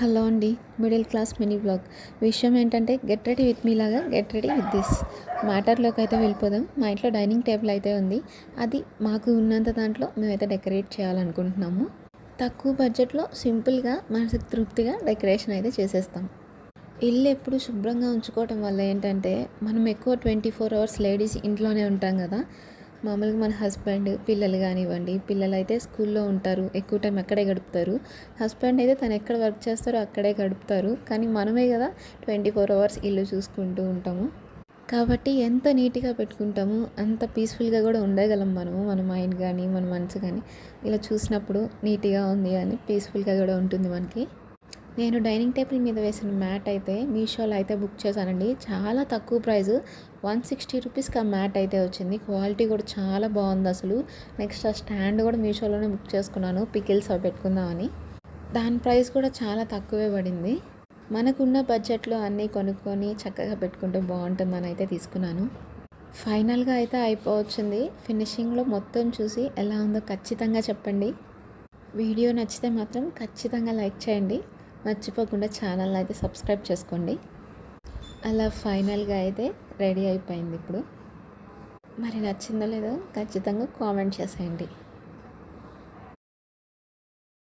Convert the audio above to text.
Hello అండి middle class mini blog. విషయం ఏంటంటే గెట్ రెడీ విత్ మీ లాగా గెట్ రెడీ విత్ దిస్ మ్యాటర్లోకి అయితే వెళ్ళిపోదాం. మా ఇంట్లో డైనింగ్ టేబుల్ అయితే ఉంది. అది మాకు ఉన్నంత దాంట్లో మేమైతే డెకరేట్ చేయాలనుకుంటున్నాము. తక్కువ బడ్జెట్లో సింపుల్గా మనసుకు తృప్తిగా డెకరేషన్ అయితే చేసేస్తాం. ఇల్లు ఎప్పుడు శుభ్రంగా ఉంచుకోవటం వల్ల ఏంటంటే మనం ఎక్కువ ట్వంటీ ఫోర్ అవర్స్ లేడీస్ ఇంట్లోనే ఉంటాం కదా. మామూలుగా మన హస్బెండ్ పిల్లలు కానివ్వండి పిల్లలు అయితే స్కూల్లో ఉంటారు ఎక్కువ టైం అక్కడే గడుపుతారు. హస్బెండ్ అయితే తను ఎక్కడ వర్క్ చేస్తారో అక్కడే గడుపుతారు. కానీ మనమే కదా ట్వంటీ ఫోర్ అవర్స్ ఇల్లు చూసుకుంటూ ఉంటాము. కాబట్టి ఎంత నీట్గా పెట్టుకుంటామో అంత పీస్ఫుల్గా కూడా ఉండగలం మనము మన మైండ్ కానీ మన మనసు కానీ ఇలా చూసినప్పుడు నీట్గా ఉంది అని పీస్ఫుల్గా కూడా ఉంటుంది మనకి. నేను డైనింగ్ టేబుల్ మీద వేసిన మ్యాట్ అయితే మీషోలో అయితే బుక్ చేశానండి. చాలా తక్కువ ప్రైస్. వన్ సిక్స్టీ రూపీస్కి ఆ మ్యాట్ అయితే వచ్చింది. క్వాలిటీ కూడా చాలా బాగుంది అసలు. నెక్స్ట్ ఆ స్టాండ్ కూడా మీషోలోనే బుక్ చేసుకున్నాను. పికిల్స్ అవి పెట్టుకుందామని. దాని ప్రైస్ కూడా చాలా తక్కువే పడింది. మనకున్న బడ్జెట్లో అన్నీ కొనుక్కొని చక్కగా పెట్టుకుంటే బాగుంటుందని అయితే తీసుకున్నాను. ఫైనల్గా అయితే అయిపోవచ్చింది. ఫినిషింగ్లో మొత్తం చూసి ఎలా ఉందో ఖచ్చితంగా చెప్పండి. వీడియో నచ్చితే మాత్రం ఖచ్చితంగా లైక్ చేయండి. మర్చిపోకుండా ఛానల్ అయితే సబ్స్క్రైబ్ చేసుకోండి. అలా ఫైనల్గా అయితే రెడీ అయిపోయింది ఇప్పుడు. మరి నచ్చిందో లేదో ఖచ్చితంగా కామెంట్ చేసేయండి.